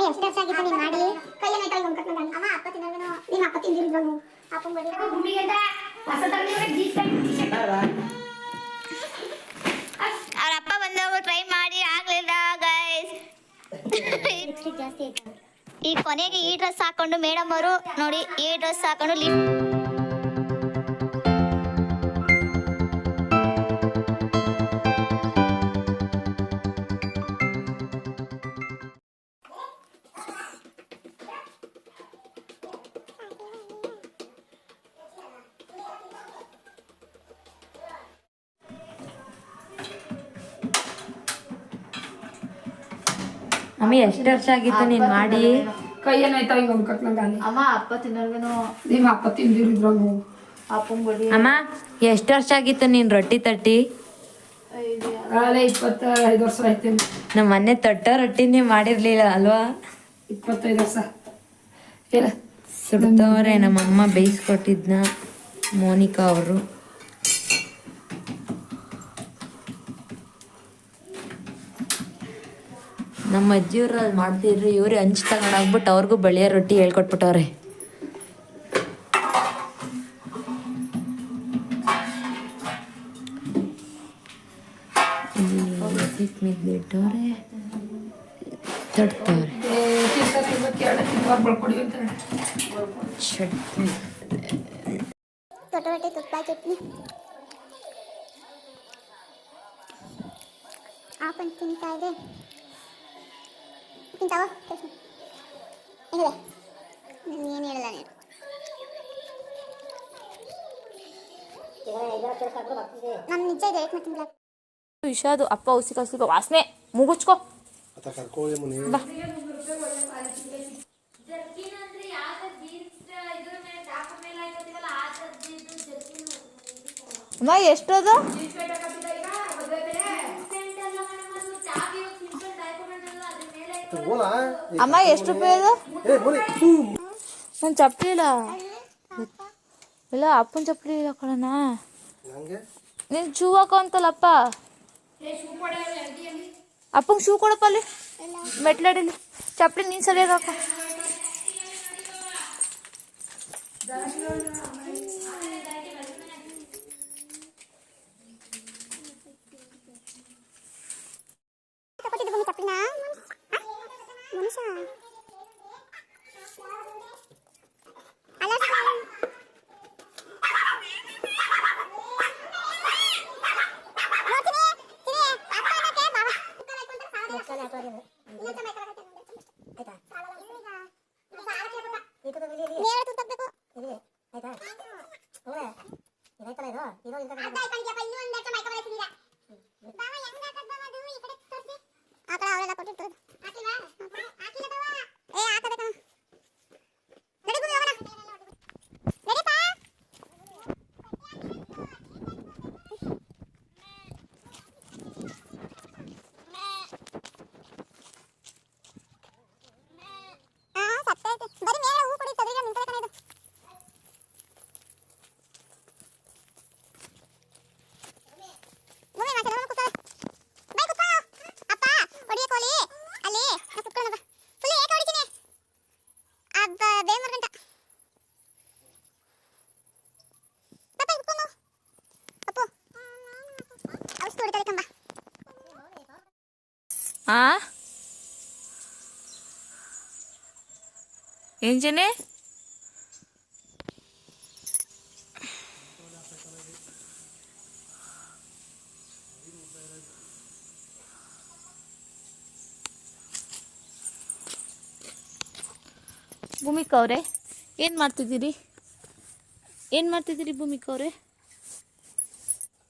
Mummy ಎಷ್ಟು ವರ್ಷ ಆಗಿತ್ತು ನೀನ್ ಮಾಡಿ ಕೈಯನ್ನ ಇಟ್ಟಾಗ ಬಂದ್ ಕಟ್ಕೊಂಡ ಅಮ್ಮ ಅಪ್ಪ ತಿನ್ನೋದೇನೋ ನಿಮ್ಮ ಅಪ್ಪ ತಿಂದಿರಿದ್ರು ಅಪ್ಪನ ಬಡಿ ಅವ್ರ ಅಪ್ಪ ಬಂದಾಗ ಟ್ರೈ ಮಾಡಿ ಆಗ್ಲಿಲ್ಲ ಗೈಸ್ ಜಾಸ್ತಿ ಈ ಕೊನೆಗೆ ಈ ಡ್ರೆಸ್ ಹಾಕೊಂಡು ಮೇಡಮ್ ಅವರು ನೋಡಿ ಈ ಡ್ರೆಸ್ ಹಾಕೊಂಡು ಲಿಫ್ಟ್ ಮಮ್ಮಿ ಎಷ್ಟು ವರ್ಷ ಆಗಿತ್ತು ನೀನ್ ಮಾಡಿ? ಕೈ ಏನಾಯ್ತಾವ ಹಿಂಗ ಕಟ್ಲಂಗಾಲಿ ಅಮ್ಮ ಅಪ್ಪ ತಿನ್ನೋರ್ಗೇನು ನಿಮ್ಮ ಅಪ್ಪ ತಿಂದಿರಿದ್ರು ಅಪ್ಪಂಗ್ ಬಡಿ. ಅಮ್ಮ ಎಷ್ಟು ವರ್ಷ ಆಗಿತ್ತು ನೀನ್ ರೊಟ್ಟಿ ತಟ್ಟಿ? ಆಗಲೇ ಇಪ್ಪತ್ತೈದು ವರ್ಷ ಆಯ್ತೇನೆ ನಮ್ಮ ಮನೆ ತಟ್ಟ ರೊಟ್ಟಿನೇ ಮಾಡಿರ್ಲಿಲ್ಲ ಅಲ್ವಾ? ಇಪ್ಪತ್ತೈದು ವರ್ಷ. ಸುಡ್ತವ್ರೆ ನಮ್ಮಮ್ಮ ಬೇಯಿಸ್ಕೊಟ್ಟಿದ್ನ ಮೋನಿಕಾ ಅವರು. ನಮ್ಮ ಅಜ್ಜಿಯವ್ರು ಅಲ್ಲಿ ಮಾಡ್ತಿದ್ರು ಇವ್ರು ಹಂಚ್ ತಗೊಂಡೋಗ್ಬಿಟ್ಟು ಅವ್ರಿಗೂ ಬಳಿಯ ರೊಟ್ಟಿ ಹೇಳ್ಕೊಟ್ಬಿಟ್ಟವ್ರೆ. ಬಿಟ್ಟವ್ರೆ ತಡ್ತವ್ರೆ ಚಟ್ನಿ ತುಪ್ಪ, ಚಟ್ನಿ. ಆಪನ್ ತಿಂತಾ ಇದೆ. ತಿಂತಾವ ಹೆಂಗಿದೆ ನಾನು ಏನು ಹೇಳಲ್ಲ ನೀನು. ನಾನು ನಿಜ ಇದೆ ಏಟ್ ಮಾಡ್ತೀನಿ ವಿಷಾದು ಅಪ್ಪ ಉಸಿ ಕಳ್ಸಿಕ ವಾಸನೆ ಮುಗುಚ್ಕೋ. ಬಾ. ಅಮ್ಮ ಎಷ್ಟದು? ಅಮ್ಮ ಎಷ್ಟು ರೂಪಾಯಿ ಅದು ಏ ಮುನಿ ಥೂ ನಾನು ಚಪ್ಪಲಿ ಇಲ್ಲ ಇಲ್ಲ ಅಪ್ಪನ ಚಪ್ಪಲಿ ಇಲ್ಲ ಕಣಣ್ಣ ನಂಗೆ ನೀನು ಶೂ ಹಾಕೋ ಅಂತಲ್ಲಪ್ಪ ಅಪ್ಪಂಗೆ ಶೂ ಕೊಡಪ್ಪ ಅಲ್ಲಿ ಮೆಟ್ಲಡಿಲಿ ಚಪ್ಪಲಿ ನೀನು ಸರಿಯಾಗಿ ಹಾಕೋ ತಗೊಟ್ಟಿದ್ದು 下 ಆ? ಏನ್ ಜನೆ ಭೂಮಿಕಾ ಅವರೇ, ಏನು ಮಾಡ್ತಿದ್ದೀರಿ? ಏನು ಮಾಡ್ತಿದ್ದೀರಿ ಭೂಮಿಕಾ ಅವರೇ?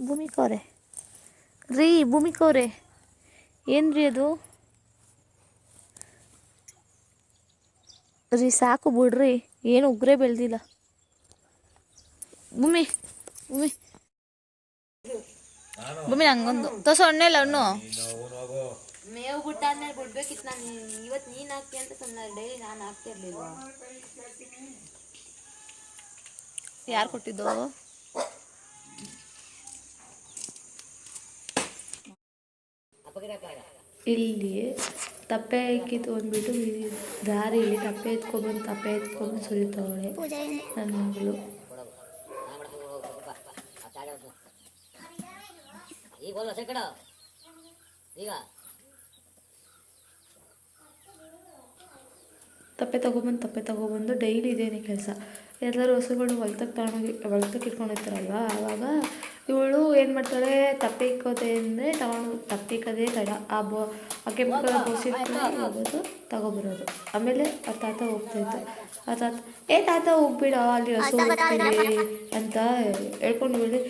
ಭೂಮಿಕಾ ಅವರೇ. ರೀ, ಭೂಮಿಕಾ ಅವರೇ. ಏನು ರೀ ಅದು ರೀ ಸಾಕು ಬಿಡ್ರಿ ಏನು ಉಗ್ರೇ ಬೆಳೆದಿಲ್ಲ. ಭೂಮಿ ಭೂಮಿ. ಭೂಮಿ ನಂಗೊಂದು. ತೋಸ ಹಣ್ಣೆಲ್ಲ ಹಣ್ಣು ಮೇವು ಬಿಟ್ಟಾದ್ಮೇಲೆ ಬಿಡ್ಬೇಕಿತ್ತು ನಾನು. ಇವತ್ತು ನೀನು ಹಾಕ್ತಿ ಅಂತ ಸುಮ್ಮನೆ ಡೈಲಿ ನಾನು ಹಾಕ್ತಿರ್ಲಿಲ್ಲ ಯಾರು ಕೊಟ್ಟಿದ್ದು? ಇಲ್ಲಿ ತಪ್ಪೆ ಹಾಕಿತ್ತು ಅಂದ್ಬಿಟ್ಟು ದಾರಿಲಿ ತಪ್ಪೆ ಎತ್ಕೊಬಂದು ತಪ್ಪೆ ಎತ್ಕೊಂಡು ಸುರಿತವಳೆ ನನ್ನ ಮಗಳು. ತಪ್ಪೆ ತಗೊಬಂದು ತಪ್ಪೆ ತಗೊಬಂದು ಡೈಲಿ ಇದೇನೆ ಕೆಲಸ. ಎಲ್ಲರೂ ಹಸುಗಳು ಹೊಲ್ತಕ್ಕೆ ತಗೊಂಡೋಗಿ ಹೊಲ್ತಕ್ಕೆ ಇಟ್ಕೊಂಡಿರ್ತಾರಲ್ವ? ಆವಾಗ ಇವಳು ಏನು ಮಾಡ್ತಾಳೆ, ತಪ್ಪಿಕೋದೆ ಅಂದರೆ ತಗೊಂಡು ತಪ್ಪೆ ಇಕ್ಕೋದೇ ತಡ ಆ ಬೋ, ಆ ಕೆಂಪು ಕಲರ್ ಬೋಸಿ ಹೋಗೋದು, ತಗೊಬರೋದು. ಆಮೇಲೆ ಆ ತಾತ ಹೋಗ್ತಾಯಿತ್ತು ಆ ತಾತ, ಏ ತಾತ, ಹೋಗ್ಬೇಡ, ಅಲ್ಲಿ ಹಸು ಹೋಗ್ತೀವಿ ಅಂತ ಹೇಳ್ಕೊಂಡು ಹೇಳಿ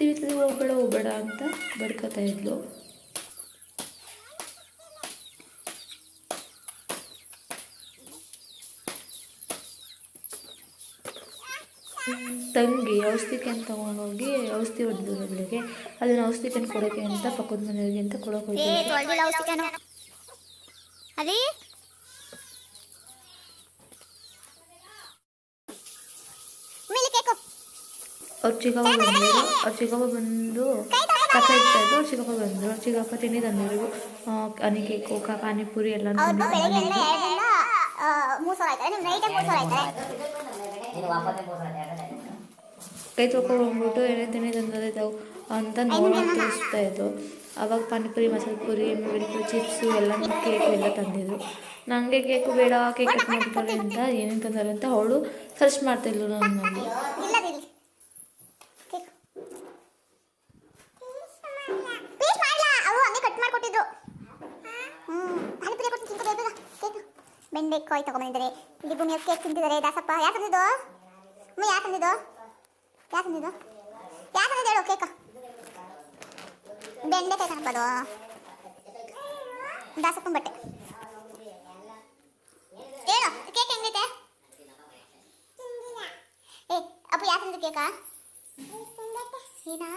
ತಿವಿತು ಹೋಗಬೇಡ ಹೋಗ್ಬೇಡ ಹೋಗ್ಬೇಡ ಅಂತ ಬಡ್ಕೋತಾ ಇದ್ಲು. ತಂಗಿ ಔಷಧಿ ಕ್ಯಾನ್ ತೊಗೊಂಡೋಗಿ ಔಷಧಿ ಹೊಡೆದು ಅವಳಿಗೆ ಅದನ್ನು ಔಷಧಿ ಕ್ಯಾನ್ ಕೊಡೋಕೆ ಅಂತ ಪಕ್ಕದ ಮನೆಯವ್ರಿಗೆ ಅಂತ ಕೊಡೋಕೆ ಹೋಗಿದ್ದೆ ಕೇಕು. ಅವ್ರ ಚಿಕ್ಕಪ್ಪ ಬಂದಿದ್ರು ಅವ್ರ ಚಿಕ್ಕಪ್ಪ ಬಂದು ಕಸ ಇಡ್ತಾ ಇದ್ರು ಅವ್ರ ಚಿಕ್ಕಪ್ಪ ಬಂದರು. ಅವ್ರ ಚಿಕ್ಕಪ್ಪ ತಿಂಡಿ ತಂದಿದ್ರು ಅನಿ ಕೇಕು ಕ- ಪಾನಿಪುರಿ ಎಲ್ಲ ಮೂರು ಸಾವಿರ ಆಯ್ತಾರೆ ನಿಮ್ಮ ನೈಟೇ ಮೂರು ಸಾವಿರ ಆಯ್ತಾರೆ ನೀನು ತೊಗೊಂಡು ಹೋಗ್ಬಿಟ್ಟು ಕೈ ಏನೇ ತಿಂಡಿ ತಂದಿದ್ದಾವು ಅಂತ ನೋಡೋಕೆ ತೋರಿಸ್ತಾ ಇದ್ದು ಅವಾಗ ಪಾನಿಪುರಿ, ಮಸಾಲೆ ಪುರಿ ಬೆಳಿಗ್ಗೆ ಚಿಪ್ಸು ಎಲ್ಲ ಕೇಕು ಎಲ್ಲ ತಂದಿದ್ರು. ನನಗೆ ಕೇಕು ಬೇಡ, ಕೇಕ್ ಕಟ್ ಮಾಡ್ತಾರೆ ಅಂತ ಏನೇನು ತಂದಾರೆ ಅಂತ ಅವಳು ಸರ್ಚ್ ಮಾಡ್ತಿದ್ಲು ನನ್ನಲ್ಲಿ ಬೆಂಡೆಕಾಯಿ ತಗೊಂಡಿದ್ದಾರೆ ಇಲ್ಲಿ ಭೂಮಿಯ ಕೇಕ್. ತಿಂತಿದ್ದಾರೆ ದಾಸಪ್ಪ ಯಾರು ತಂದಿದ್ದು ತಂದಿದ್ದು ಯಾರು ತಂದಿದ್ದು ಯಾರು ತಂದಿದ್ದು ಹೇಳು, ಕೇಕ. ಬೆಂಡೆಕಾಯಿ ಕಣಪ್ಪ ಅದು ದಾಸಪ್ಪನ ಬಟ್ಟೆ ಹೇಳು, ಕೇಕ್ ಹೆಂಗೈತೆ? ಏ, ಅಪ್ಪ ಯಾರು ತಂದ ಕೇಕ? ಏನಾ?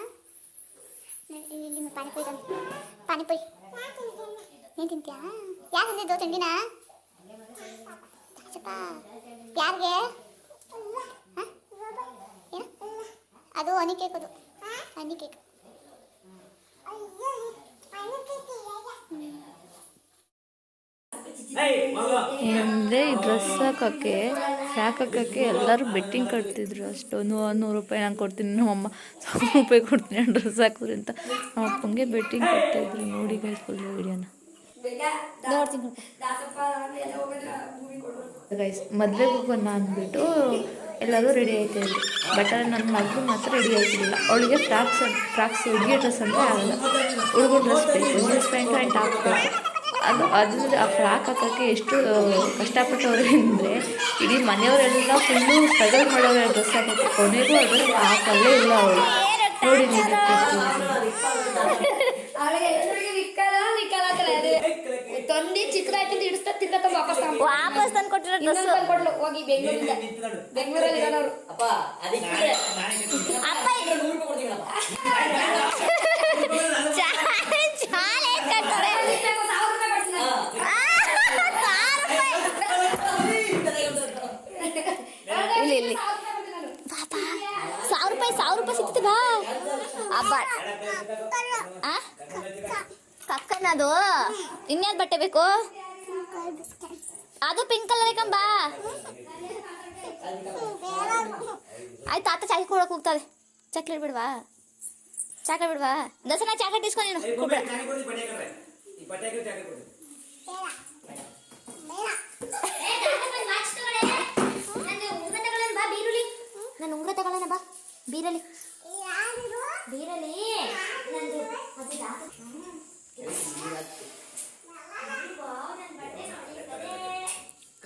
ನಿಮ್ಮ ಪಾನಿಪುರಿ ತಂದು. ಪಾನಿಪುರಿ. ಏನು ತಿಂತೀಯಾ? ಯಾರು ತಂದಿದ್ದು ತಿಂಡಿನ? ಚಪ್ಪ ಯಾರಿಗೆ ಹ? ಏನು ಅದು ಹನಿ ಕೇಕ್ ಅದು. ಹನಿ ಕೇಕ್ ಅಂದರೆ ಈ ಡ್ರೆಸ್ ಹಾಕಕ್ಕೆ ಸ್ಯಾಕ್ ಹಾಕೋಕ್ಕೆ ಎಲ್ಲರೂ ಬೆಟ್ಟಿಂಗ್ ಕಟ್ತಿದ್ರು ಅಷ್ಟೊಂದು ನೂರು ರೂಪಾಯಿ ನಾನು ಕೊಡ್ತೀನಿ ನಮ್ಮಮ್ಮ ಸಾವಿರ ರೂಪಾಯಿ ಕೊಡ್ತೀನಿ ಡ್ರೆಸ್ ಹಾಕೋರಿ ಅಂತ. ನಮ್ಮ ಅಪ್ಪಂಗೆ ಬೆಟ್ಟಿಂಗ್ ಕಟ್ತಾಯಿದ್ರು ನೋಡಿ ಫುಲ್ ವಿಡಿಯೋನ ಗೈಸ್ ಮದುವೆಗೆ ಹೋಗೋಣ ಅಂದ್ಬಿಟ್ಟು ಎಲ್ಲರೂ ರೆಡಿ ಆಯ್ತಾಯಿದ್ರು ಬಟ್ ನನ್ನ ಮಗು ಮಾತ್ರ ರೆಡಿ ಆಯ್ತಿರಲಿಲ್ಲ ಅವಳಿಗೆ ಫ್ರಾಕ್ಸ್ ಫ್ರಾಕ್ಸ್ ಹುಡುಗಿ ಡ್ರೆಸ್ ಅಂದರೆ ಆಗಲ್ಲ. ಹುಡುಗ ಡ್ರೆಸ್ ಬೇಕು. ಜೀನ್ಸ್ ಪ್ಯಾಂಟ್ ಆ್ಯಂಡ್ ಟಾಪ್ ಬೇಕು ಅದು ಅದ್ರ ಆ ಫ್ರಾಕ್ ಹಾಕೋಕ್ಕೆ ಎಷ್ಟು ಕಷ್ಟಪಟ್ಟವ್ರೆ ಅಂದರೆ ಇಡೀ ಮನೆಯವರೆಲ್ಲ ಫುಲ್ಲು ಸ್ಟ್ರಗಲ್ ಮಾಡೋರು ಡ್ರೆಸ್ ಹಾಕೋಕ್ಕೆ. ಕೊನೆಗೂ ಡ್ರೆಸ್ ಹಾಕಲ್ಲೇ ಇಲ್ಲ ಅವಳು. ನೋಡಿ ವಾಪಸ್ ತಗೊಂಡ್ ವಾಪಸ್ ತಂದು ಕೊಟ್ಟಿರೋ ಡ್ರೆಸ್ ಇನ್ನೊಂದ್ ಹೋಗಿ ಬೆಂಗಳೂರಿಂದ ಬೆಂಗಳೂರಲ್ಲಿ ಇರೋರು. ಅಪ್ಪ ಅದಕ್ಕೆ ಅಪ್ಪ ಚಾಲೆ ಕಟ್ತಾರೆ? ಇಲ್ಲಿ ಇಲ್ಲಿ. ಪಾಪಾ ಸಾವಿರ ರೂಪಾಯಿ ಸಾವಿರ ರೂಪಾಯಿ ಸಿಗ್ತದಾ? ಅಬ್ಬ. ಆ? ಕಕ್ಕನದು. ಇನ್ಯಾವ್ದು ಬಟ್ಟೆ ಬೇಕು? ಅದು ಪಿಂಕ್ ಕಲರ್ ಕಂಬ? ಆಯ್ತು ತಾತ ಚಾಕ್ಲೇಟ್ ಕೊಡೋಕೆ ಹೋಗ್ತದೆ ಚಾಕ್ಲೇಟ್ ಬಿಡ್ವಾ? ಚಾಕ್ಲೇಟ್ ಬಿಡ್ವಾ? ದಸರಾ ಚಾಕ್ಲೇಟ್ ಇಸ್ಕೊಂಡು ನೀನು. ನನ್ನ ನಾನು ಉಂಗ್ರ ತಗೊಳ್ಳೋಣ ಬಾ. ಬೀರಲಿ ಬೀರಲಿ ನಂದು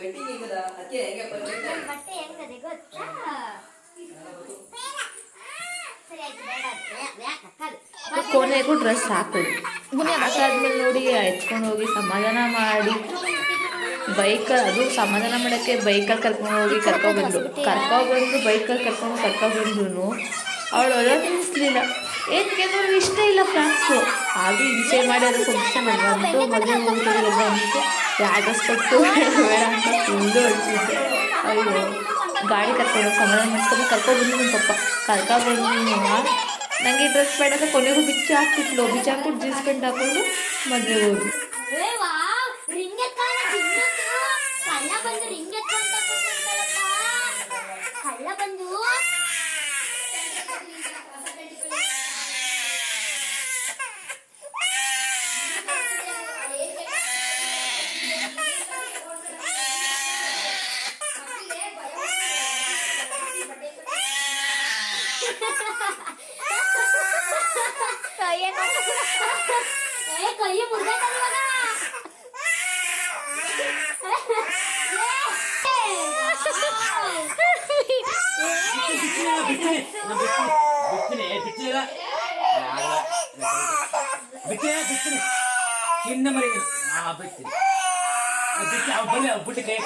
ಅದು ದಾಸ- ನನ್ ಬಟ್ಟೆ ಹೆಂಗದೆ ಗೊತ್ತಾ? ಸರಿ ಆಯ್ತು ಬೇಡ ಅದು. ಯಾಕೆ ಹಾಕೋದು? ಕೊನೆಗೂ ಡ್ರೆಸ್ ಹಾಕೋದು ಹಾಕಾದ್ಮೇಲೆ ನೋಡಿ ಎತ್ಕೊಂಡು ಹೋಗಿ ಸಮಾಧಾನ ಮಾಡಿ. ಬೈಕಲ್ಲಿ ಅದು ಸಮಾಧಾನ ಮಾಡೋಕ್ಕೆ ಬೈಕಲ್ಲಿ ಕರ್ಕೊಂಡು ಹೋಗಿ ಕರ್ಕೊಬಂದ್ರು. ಕರ್ಕೊಬಂದು ಬೈಕಲ್ಲಿ ಕರ್ಕೊಂಡು ಕರ್ಕೊಬಂದ್ರು ಅವಳು ಒಳಗೆ ನಿಲ್ಲಿಸ್ಲಿಲ್ಲ ಏನಕ್ಕೆ ಇಷ್ಟ ಇಲ್ಲ ಫ್ರಾಕ್ಸು ಅದು ಹಿಂಸೆ ಮಾಡಿ ಅದು ಫಂಕ್ಷನ್ ಅಲ್ವಾ ಅಂತು ಮದುವೆ ಮುಗಿದೆಲ್ಲ ಅಂದ್ಬಿಟ್ಟು ಯಾವ ಡ್ರೆಸ್ ಕೊಟ್ಟು ಬೇಡ ಬೇಡ ಅಂತ ಫುಲ್ಲು ಅಳ್ತಿದ್ದೆ ಅಯ್ಯೋ ಗಾಡಿ ಕರ್ಕೊಂಡು ಹೋಗಿ ಸಮಾಧಾನ ಮಾಡಿಸ್ಕೊಂಡು ಕರ್ಕೊಬಂದು ನಮ್ಮ ಪಪ್ಪ ಕರ್ಕೊಬಂದು ನನಗೆ ಡ್ರೆಸ್ ಬೇಡ ಅಂತ ಕೊನೆಗೂ ಬಿಚ್ಚಿ ಹಾಕ್ಬಿಟ್ಲು ಬಿಚ್ಚಿ ಹಾಕ್ಬಿಟ್ಟು ಜೀನ್ಸ್ ಪ್ಯಾಂಟ್ ಹಾಕೊಂಡು ಮದುವೆಗೆ ಹೋದ್ವಿ చిన్న మరి బిచ్చి అవి బిడ్డ కై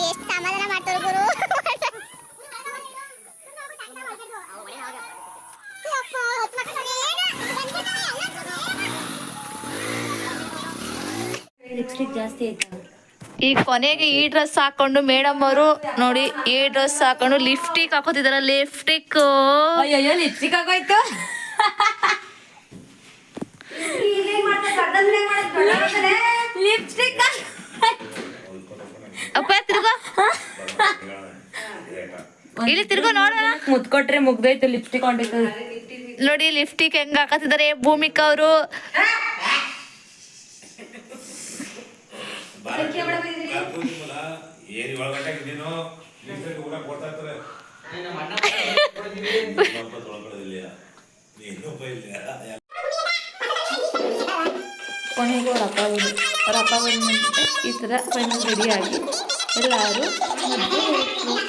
ಎಷ್ಟು ಸಮಾಧಾನ ಮಾಡ್ತಾರೆ ಗುರು? ಲಿಪ್ಸ್ಟಿಕ್ ಜಾಸ್ತಿ ಆಯ್ತಾ ಈಗ ಕೊನೆಗೆ ಈ ಡ್ರೆಸ್ ಹಾಕೊಂಡು ಮೇಡಮ್ ಅವರು ನೋಡಿ ಈ ಡ್ರೆಸ್ ಹಾಕೊಂಡು ಲಿಫ್ಟಿಕ್ ಹಾಕೋತಿದಾರ ಲಿಫ್ಟಿಕ್ ಅಯ್ಯೋ ಲಿಪ್ಸ್ಟಿಕ್ ಆಗೋಯ್ತು ಲಿಪ್ಸ್ಟಿಕ್ ಅಪ್ಪ ತಿರ್ಗೋ ಇಲ್ಲಿ ತಿರ್ಗೋ ನೋಡೋಣ ಮುತ್ಕೊಟ್ರೆ ಮುಗ್ದೈತೆ ಲಿಪ್ಸ್ಟಿಕ್ ಹೊಂಟೈತು ನೋಡಿ ಲಿಪ್ಸ್ಟಿಕ್ ಹೆಂಗ್ ಹಾಕತ್ತಿದ್ದಾರೆ ಭೂಮಿಕ ಅವರು. ಕೊನೆಗೂ ಅವ್ರ ಅಪ್ಪ ಬಂದು ಅವ್ರ ಅಪ್ಪ ಬಂದ್ಮೇಲೆ ಈ ಥರ ಫೈನಲ್ ರೆಡಿಯಾಗಿ ಎಲ್ಲರೂ ಮದುವೆ